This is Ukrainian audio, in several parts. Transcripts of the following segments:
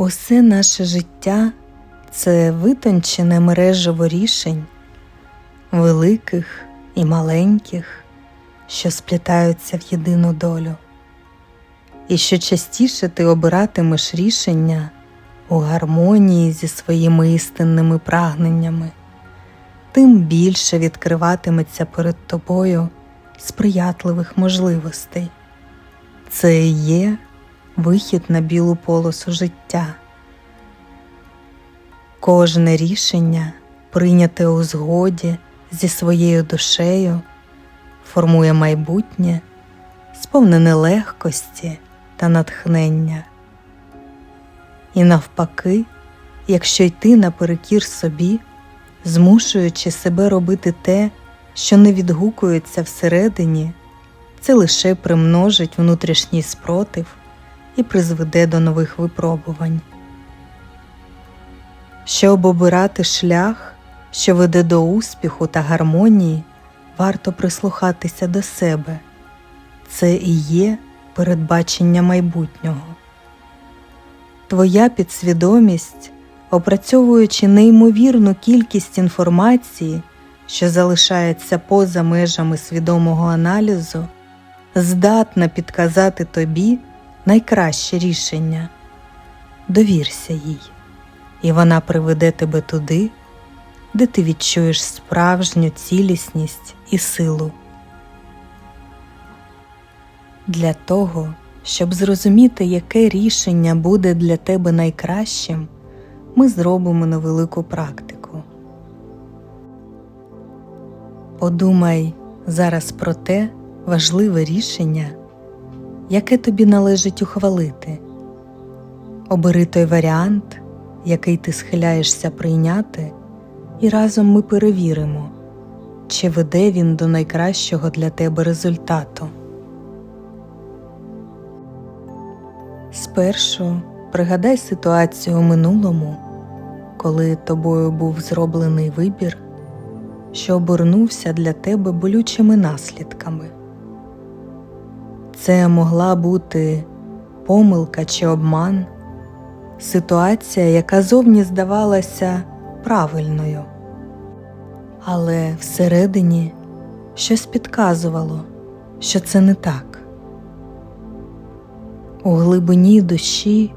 Усе наше життя це витончене мережево рішень, великих і маленьких, що сплітаються в єдину долю. І що частіше ти обиратимеш рішення у гармонії зі своїми істинними прагненнями, тим більше відкриватиметься перед тобою сприятливих можливостей. Це і є вихід на білу полосу життя. Кожне рішення, прийняте у згоді зі своєю душею, формує майбутнє, сповнене легкості та натхнення. І навпаки, якщо йти наперекір собі, змушуючи себе робити те, що не відгукується всередині, це лише примножить внутрішній спротив і призведе до нових випробувань. Щоб обирати шлях, що веде до успіху та гармонії, варто прислухатися до себе. Це і є передбачення майбутнього. Твоя підсвідомість, опрацьовуючи неймовірну кількість інформації, що залишається поза межами свідомого аналізу, здатна підказати тобі найкраще рішення. Довірся їй, і вона приведе тебе туди, де ти відчуєш справжню цілісність і силу. Для того, щоб зрозуміти, яке рішення буде для тебе найкращим, ми зробимо невелику практику. Подумай зараз про те важливе рішення, яке тобі належить ухвалити. Обери той варіант, який ти схиляєшся прийняти, і разом ми перевіримо, чи веде він до найкращого для тебе результату. Спершу пригадай ситуацію у минулому, коли тобою був зроблений вибір, що обернувся для тебе болючими наслідками. Це могла бути помилка чи обман, ситуація, яка зовні здавалася правильною, але всередині щось підказувало, що це не так. У глибині душі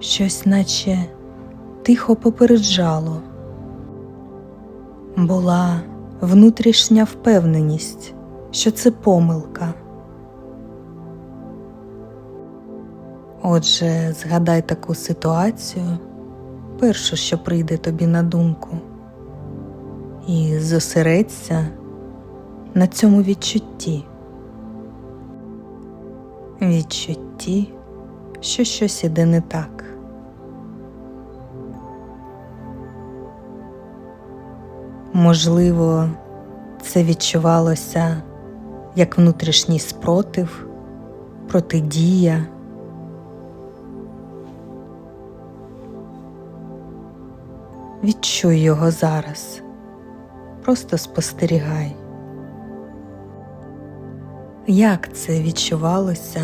щось наче тихо попереджало. Була внутрішня впевненість, що це помилка. Отже, згадай таку ситуацію, першу, що прийде тобі на думку, і зосередься на цьому відчутті. Відчутті, що щось іде не так. Можливо, це відчувалося як внутрішній спротив, протидія. Відчуй його зараз, просто спостерігай. Як це відчувалося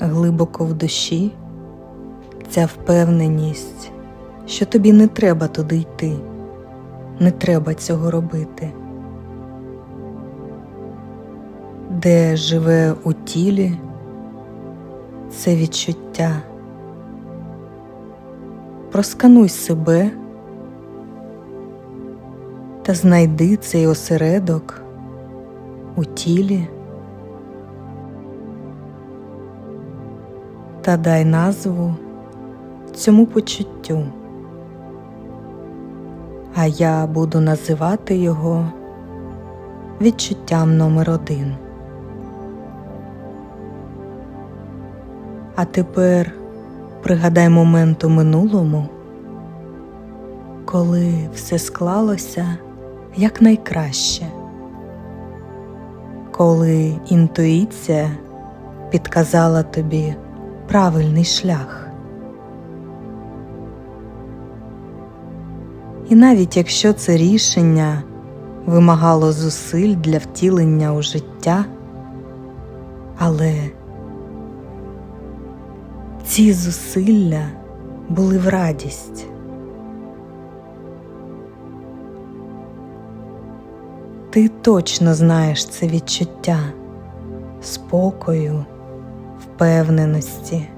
глибоко в душі, ця впевненість, що тобі не треба туди йти, не треба цього робити, де живе у тілі це відчуття? Проскануй себе та знайди цей осередок у тілі. та дай назву цьому почуттю, а я буду називати його відчуттям номер один. А тепер пригадай момент у минулому, коли все склалося якнайкраще, коли інтуїція підказала тобі правильний шлях. І навіть якщо це рішення вимагало зусиль для втілення у життя, але ці зусилля були в радість. Ти точно знаєш це відчуття спокою, впевненості,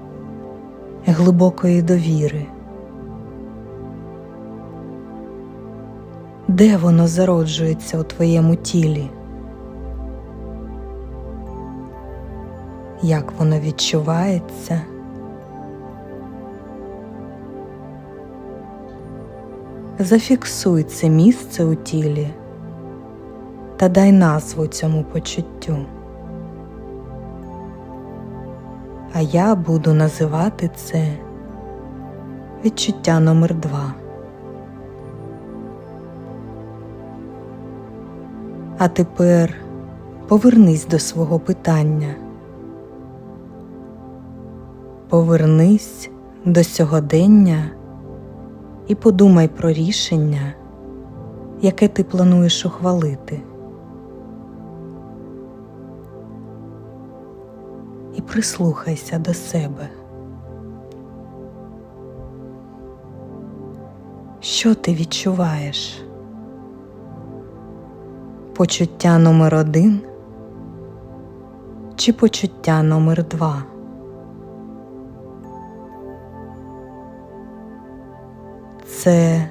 глибокої довіри. Де воно зароджується у твоєму тілі? Як воно відчувається? Зафіксуй це місце у тілі та дай назву цьому почуттю. А я буду називати це відчуття номер два. А тепер повернись до свого питання. Повернись до сьогодення і подумай про рішення, яке ти плануєш ухвалити. І прислухайся до себе. Що ти відчуваєш? Почуття номер один чи почуття номер два? Це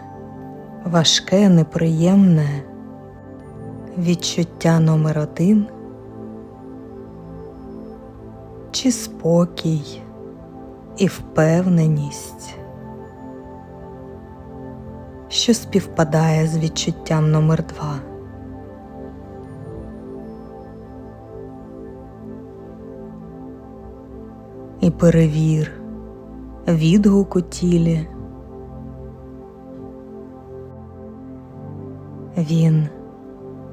важке, неприємне відчуття номер один чи спокій і впевненість, що співпадає з відчуттям номер два. І перевір відгук у тілі. Він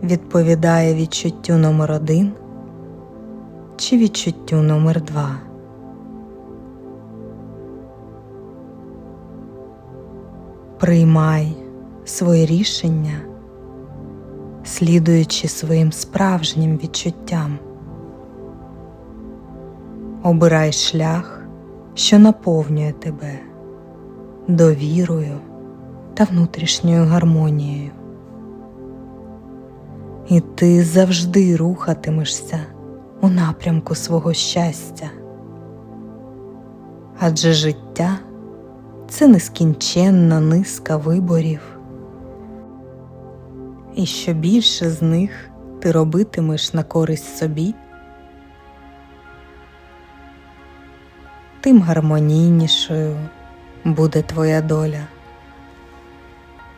відповідає відчуттю номер один чи відчуттю номер два. Приймай своє рішення, слідуючи своїм справжнім відчуттям. Обирай шлях, що наповнює тебе довірою та внутрішньою гармонією. І ти завжди рухатимешся у напрямку свого щастя. Адже життя це нескінченна низка виборів, і що більше з них ти робитимеш на користь собі, тим гармонійнішою буде твоя доля.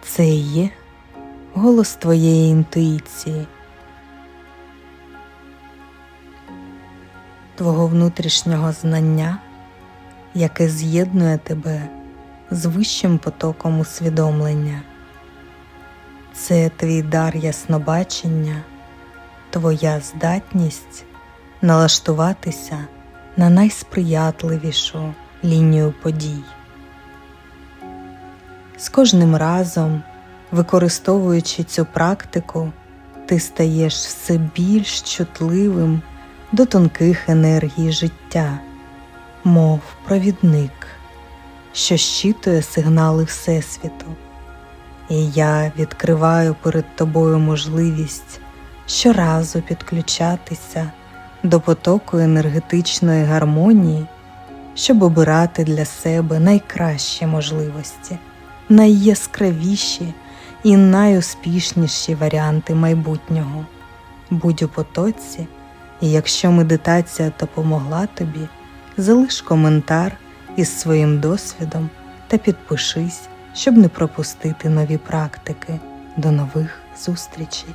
Це і є голос твоєї інтуїції, твого внутрішнього знання, яке з'єднує тебе з вищим потоком усвідомлення. Це твій дар яснобачення, твоя здатність налаштуватися на найсприятливішу лінію подій. З кожним разом, використовуючи цю практику, ти стаєш все більш чутливим до тонких енергій життя, мов провідник, що щитує сигнали Всесвіту. І я відкриваю перед тобою можливість щоразу підключатися до потоку енергетичної гармонії, щоб обирати для себе найкращі можливості, найяскравіші і найуспішніші варіанти майбутнього. Будь у потоці, і якщо медитація допомогла тобі, залиш коментар із своїм досвідом та підпишись, щоб не пропустити нові практики. До нових зустрічей!